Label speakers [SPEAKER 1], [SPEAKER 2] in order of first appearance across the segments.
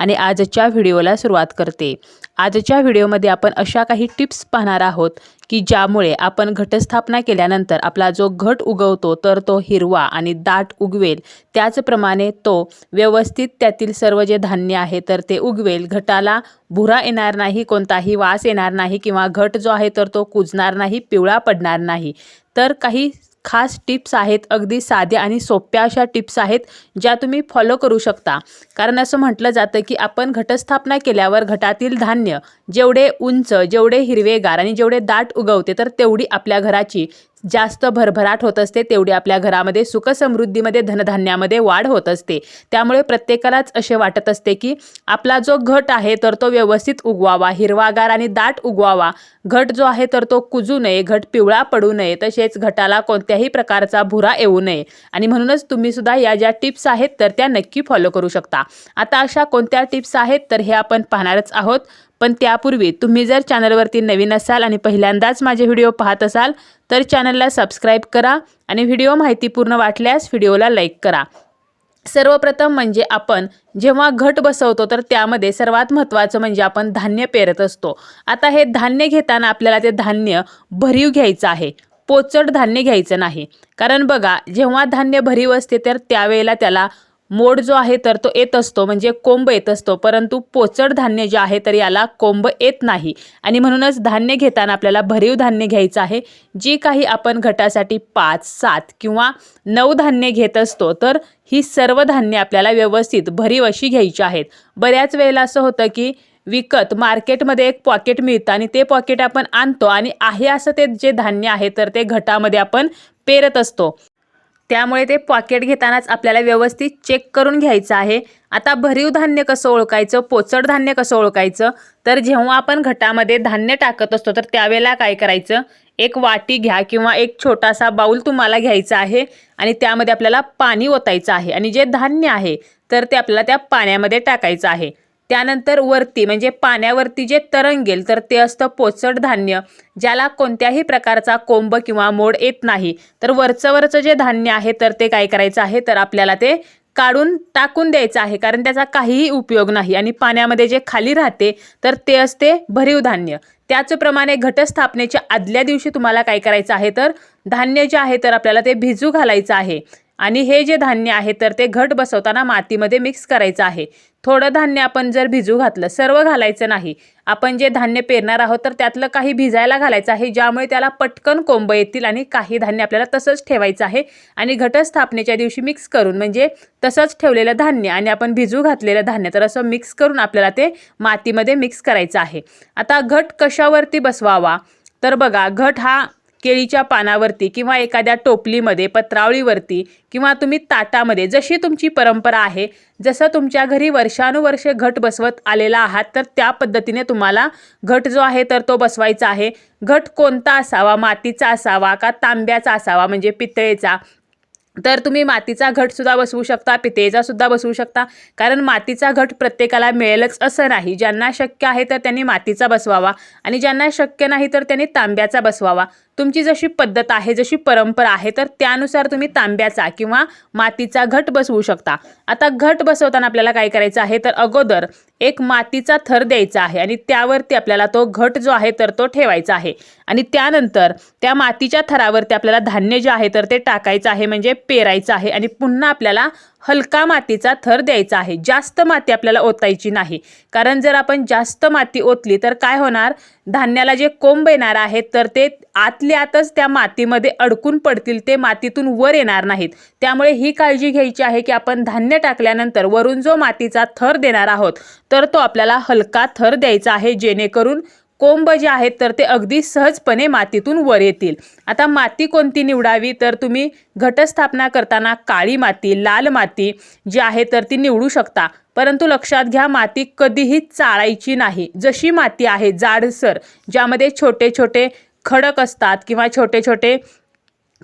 [SPEAKER 1] आणि आजच्या व्हिडिओला सुरुवात करते. आजच्या व्हिडिओमध्ये आपण अशा काही टिप्स पाहणार आहोत की ज्यामुळे आपण घटस्थापना केल्यानंतर आपला जो घट उगवतो तर तो हिरवा आणि दाट उगवेल. त्याचप्रमाणे तो व्यवस्थित त्यातील सर्व जे धान्य आहे तर ते उगवेल. घटाला भुरा येणार नाही कोणताही वास येणार नाही किंवा घट जो आहे तर तो कुजणार नाही पिवळा पडणार नाही. तर काही खास टिप्स आहेत अगदी साध्या आणि सोप्या अशा टिप्स आहेत ज्या तुम्ही फॉलो करू शकता. कारण असं म्हटलं जातं की आपण घटस्थापना केल्यावर घटातील धान्य जेवढे उंच जेवढे हिरवेगार आणि जेवढे दाट उगवते तर तेवढी आपल्या घराची जास्त भरभराट होत असते तेवढी आपल्या घरामध्ये सुखसमृद्धीमध्ये धनधान्यामध्ये वाढ होत असते. त्यामुळे प्रत्येकालाच असे वाटत असते की आपला जो घट आहे तर तो व्यवस्थित उगवावा हिरवागार आणि दाट उगवावा. घट जो आहे तर तो कुजू नये घट पिवळा पडू नये तसेच घटाला कोणत्याही प्रकारचा भुरा येऊ नये. आणि म्हणूनच तुम्ही सुद्धा या ज्या टिप्स आहेत तर त्या नक्की फॉलो करू शकता. आता अशा कोणत्या टिप्स आहेत तर हे आपण पाहणारच आहोत. पण त्यापूर्वी तुम्ही जर चॅनलवरती नवीन असाल आणि पहिल्यांदाच माझे व्हिडिओ पाहत असाल तर चॅनलला सबस्क्राईब करा आणि व्हिडिओ माहितीपूर्ण वाटल्यास व्हिडिओला लाईक करा. सर्वप्रथम म्हणजे आपण जेव्हा घट बसवतो तर त्यामध्ये सर्वात महत्त्वाचं म्हणजे आपण धान्य पेरत असतो. आता हे धान्य घेताना आपल्याला ते धान्य भरीव घ्यायचं आहे. पोचट धान्य घ्यायचं नाही. कारण बघा जेव्हा धान्य भरीव असते तर त्यावेळेला त्याला मोड जो आहे तर तो येत असतो म्हणजे कोंब येत असतो. परंतु पोचड धान्य जे आहे तर याला कोंब येत नाही. आणि म्हणूनच धान्य घेताना आपल्याला भरीव धान्य घ्यायचं आहे. जी काही आपण घटासाठी पाच सात किंवा नऊ धान्य घेत असतो तर ही सर्व धान्य आपल्याला व्यवस्थित भरीव अशी घ्यायची आहेत. बऱ्याच वेळेला असं होतं की विकत मार्केटमध्ये एक पॉकेट मिळतं आणि ते पॉकेट आपण आणतो आणि आहे असं ते जे धान्य आहे तर ते घटामध्ये आपण पेरत असतो. त्यामुळे ते पॉकेट घेतानाच आपल्याला व्यवस्थित चेक करून घ्यायचं आहे. आता भरीव धान्य कसं ओळखायचं? पोचड धान्य कसं ओळखायचं? तर जेव्हा आपण घटामध्ये धान्य टाकत असतो तर त्यावेळेला काय करायचं? एक वाटी घ्या किंवा एक छोटासा बाऊल तुम्हाला घ्यायचा आहे आणि त्यामध्ये आपल्याला पाणी ओतायचं आहे. आणि जे धान्य आहे तर ते आपल्याला त्या पाण्यामध्ये टाकायचं आहे. त्यानंतर वरती म्हणजे पाण्यावरती जे तरंगेल तर ते असतं पोचड धान्य ज्याला कोणत्याही प्रकारचा कोंब किंवा मोड येत नाही. तर वरचं वरचं जे धान्य आहे तर ते काय करायचं आहे? तर आपल्याला ते काढून टाकून द्यायचं आहे कारण त्याचा काहीही उपयोग नाही. आणि पाण्यामध्ये जे खाली राहते तर ते असते भरीव धान्य. त्याचप्रमाणे घटस्थापनेच्या आदल्या दिवशी तुम्हाला काय करायचं आहे? तर धान्य जे आहे तर आपल्याला ते भिजू घालायचं आहे. आणि हे जे धान्य आहे तर ते घट बसवताना मातीमध्ये मिक्स करायचं आहे. थोडं धान्य आपण जर भिजू घातलं सर्व घालायचं नाही. आपण जे धान्य पेरणार आहोत तर त्यातलं काही भिजायला घालायचं आहे ज्यामुळे त्याला पटकन कोंब येतील आणि काही धान्य आपल्याला तसंच ठेवायचं आहे आणि घटस्थापनेच्या दिवशी मिक्स करून म्हणजे तसंच ठेवलेलं धान्य आणि आपण भिजू घातलेलं धान्य तर असं मिक्स करून आपल्याला ते मातीमध्ये मिक्स करायचं आहे. आता घट कशावरती बसवावा? तर बघा घट हा केळीच्या पानावरती किंवा एखाद्या टोपलीमध्ये पत्रावळीवरती किंवा तुम्ही ताटामध्ये जशी तुमची परंपरा आहे जसं तुमच्या घरी वर्षानुवर्षे घट बसवत आलेला आहात तर त्या पद्धतीने तुम्हाला घट जो आहे तर तो बसवायचा आहे. घट कोणता असावा? मातीचा असावा का तांब्याचा असावा? म्हणजे पितळेचा. तर तुम्ही मातीचा घटसुद्धा बसवू शकता पितेचासुद्धा बसवू शकता. कारण मातीचा घट प्रत्येकाला मिळेलच असं नाही. ज्यांना शक्य आहे तर त्यांनी मातीचा बसवावा. आणि ज्यांना शक्य नाही तर त्यांनी तांब्याचा बसवावा. तुमची जशी पद्धत आहे जशी परंपरा आहे तर त्यानुसार तुम्ही तांब्याचा किंवा मातीचा घट बसवू शकता. आता घट बसवताना आपल्याला काय करायचं आहे तर अगोदर एक मातीचा थर द्यायचा आहे आणि त्यावरती आपल्याला तो घट जो आहे तर तो ठेवायचा आहे. आणि त्यानंतर त्या मातीच्या थरावरती आपल्याला धान्य जे आहे तर ते टाकायचं आहे म्हणजे पेरायचं आहे आणि पुन्हा आपल्याला हलका मातीचा थर द्यायचा आहे. जास्त माती आपल्याला ओतायची नाही. कारण जर आपण जास्त माती ओतली तर काय होणार? धान्याला जे कोंब येणार आहेत तर ते आतल्या आतच त्या मातीमध्ये अडकून पडतील. ते मातीतून वर येणार नाहीत. त्यामुळे ही काळजी घ्यायची आहे की आपण धान्य टाकल्यानंतर वरून जो मातीचा थर देणार आहोत तर तो आपल्याला हलका थर द्यायचा आहे जेणेकरून कोंब जे आहेत तर ते अगदी सहजपणे मातीतून वर येतील. आता माती कोणती निवडावी? तर तुम्ही घटस्थापना करताना काळी माती लाल माती जी आहे तर ती निवडू शकता. परंतु लक्षात घ्या माती कधीही चाळायची नाही. जशी माती आहे जाडसर ज्यामध्ये छोटे छोटे खडक असतात किंवा छोटे छोटे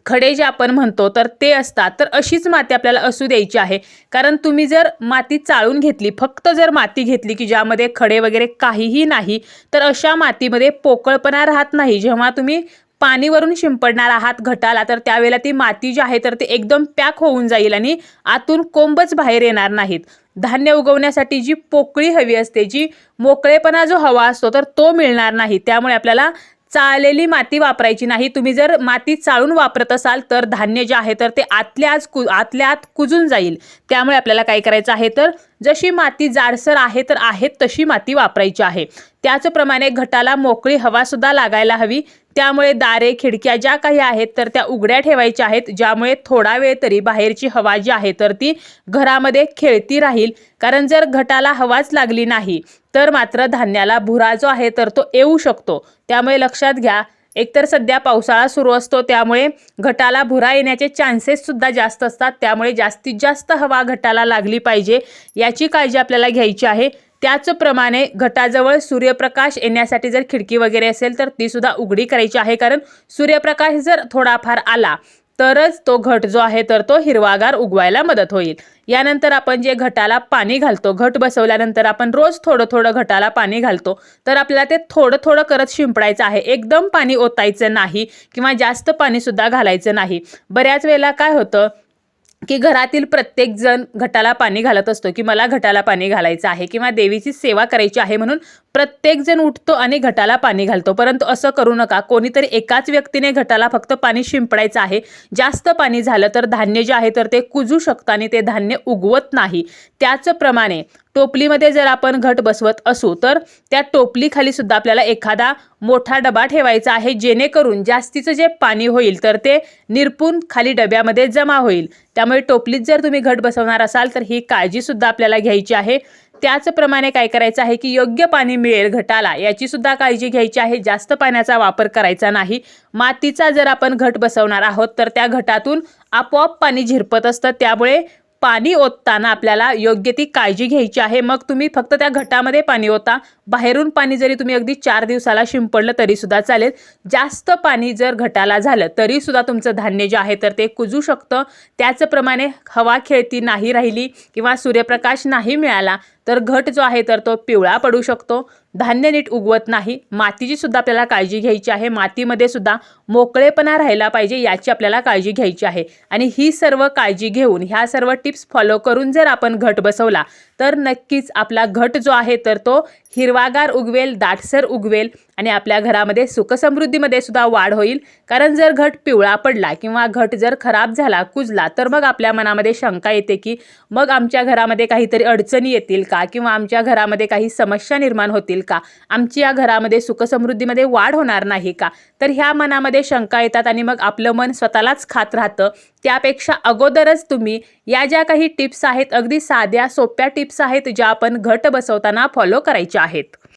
[SPEAKER 1] खडे जे आपण म्हणतो तर ते असतात. तर अशीच माती आपल्याला असू द्यायची आहे. कारण तुम्ही जर माती चाळून घेतली फक्त जर माती घेतली की ज्यामध्ये खडे वगैरे काहीही नाही तर अशा मातीमध्ये पोकळपणा राहत नाही. जेव्हा तुम्ही पाणीवरून शिंपडणार आहात घटाला तर त्यावेळेला ती माती जी आहे तर ती एकदम पॅक होऊन जाईल आणि आतून कोंबच बाहेर येणार नाहीत. धान्य उगवण्यासाठी जी पोकळी हवी असते जी मोकळेपणा जो हवा असतो तर तो मिळणार नाही. त्यामुळे आपल्याला चाळलेली माती वापरायची नाही. तुम्ही जर माती चाळून वापरत असाल तर धान्य जे आहे तर ते आतल्या आज कु आतल्या आत कुजून जाईल. त्यामुळे आपल्याला काय करायचं आहे तर जशी माती जाडसर आहे तर आहे तशी माती वापरायची आहे. त्याचप्रमाणे घटाला मोकळी हवासुद्धा लागायला हवी. त्यामुळे दारे खिडक्या ज्या काही आहेत तर त्या उघड्या ठेवायच्या आहेत. ज्यामुळे थोडा वेळ तरी बाहेरची हवा जी आहे तर ती घरामध्ये खेळती राहील. कारण जर घटाला हवाच लागली नाही तर मात्र धान्याला भुरा जो आहे तर तो येऊ शकतो. त्यामुळे लक्षात घ्या एकतर सध्या पावसाळा सुरू असतो त्यामुळे घटाला भुरा येण्याचे चान्सेस सुद्धा जास्त असतात. त्यामुळे जास्तीत जास्त हवा घटाला लागली पाहिजे याची काळजी आपल्याला घ्यायची आहे. त्याचप्रमाणे घटाजवळ सूर्यप्रकाश येण्यासाठी जर खिडकी वगैरे असेल तर ती सुद्धा उघडी करायची आहे. कारण सूर्यप्रकाश जर थोडाफार आला तरच तो घट जो आहे तर तो हिरवागार उगवायला मदत होईल. यानंतर आपण जे घटाला पाणी घालतो घट बसवल्यानंतर आपण रोज थोडं थोडं घटाला पाणी घालतो तर आपल्याला ते थोडं थोडं करत शिंपडायचं आहे. एकदम पाणी ओतायचं नाही किंवा जास्त पाणीसुद्धा घालायचं नाही. बऱ्याच वेळेला काय होतं की घरातील प्रत्येक जण घटाला पाणी घालत असतो की मला घटाला पाणी घालायचं आहे किंवा देवीची सेवा करायची आहे म्हणून प्रत्येकजण उठतो आणि घटाला पाणी घालतो. परंतु असं करू नका. कोणीतरी एकाच व्यक्तीने घटाला फक्त पाणी शिंपडायचं आहे. जास्त पाणी झालं तर धान्य जे आहे तर ते कुजू शकतं आणि ते धान्य उगवत नाही. त्याचप्रमाणे टोपलीमध्ये जर आपण घट बसवत असू तर त्या टोपलीखाली सुद्धा आपल्याला एखादा मोठा डबा ठेवायचा आहे जेणेकरून जास्तीचं जे पाणी होईल तर ते निरपून खाली डब्यामध्ये जमा होईल. त्यामुळे टोपलीत जर तुम्ही घट बसवणार असाल तर ही काळजीसुद्धा आपल्याला घ्यायची आहे. त्याचप्रमाणे काय करायचं आहे की योग्य पाणी मिळेल घटाला. याची सुद्धा काळजी घ्यायची आहे. जास्त पाण्याचा वापर करायचा नाही. मातीचा जर आपण घट बसवणार आहोत तर त्या घटातून आपोआप पाणी झिरपत असतं. त्यामुळे पाणी ओतताना आपल्याला योग्य ती काळजी घ्यायची आहे. मग तुम्ही फक्त त्या घटामध्ये पाणी ओता. बाहेरून पाणी जरी तुम्ही अगदी चार दिवसाला शिंपडलं तरीसुद्धा चालेल. जास्त पाणी जर घटाला झालं तरीसुद्धा तुमचं धान्य जे आहे तर ते कुजू शकतं. त्याचप्रमाणे हवा खेळती नाही राहिली किंवा सूर्यप्रकाश नाही मिळाला तर घट जो आहे तर तो पिवळा पडू शकतो. धान्य नीट उगवत नाही. मातीची सुद्धा आपल्याला काळजी घ्यायची आहे. मातीमध्ये सुद्धा मोकळेपणा राहिला पाहिजे याची आपल्याला काळजी घ्यायची आहे. आणि ही सर्व काळजी घेऊन ह्या सर्व टिप्स फॉलो करून जर आपण घट बसवला तर नक्कीच आपला घट जो आहे तर तो हिरवागार उगवेल दाटसर उगवेल आणि आपल्या घरामध्ये सुखसमृद्धीमध्ये सुद्धा वाढ होईल. कारण जर घट पिवळा पडला किंवा घट जर खराब झाला कुजला तर मग आपल्या मनामध्ये शंका येते की मग आमच्या घरामध्ये काहीतरी अडचणी येतील का किंवा आमच्या घरामध्ये काही समस्या निर्माण होतील का? आमची या घरामध्ये सुखसमृद्धीमध्ये वाढ होणार नाही का? तर ह्या मनामध्ये शंका येतात आणि मग आपलं मन स्वतःलाच खात राहतं. त्यापेक्षा अगोदरच तुम्ही या ज्या काही टिप्स आहेत अगदी साध्या सोप्या टिप्स टिप्स आहेत ज्या आपण घट बसवताना फॉलो करायच्या आहेत.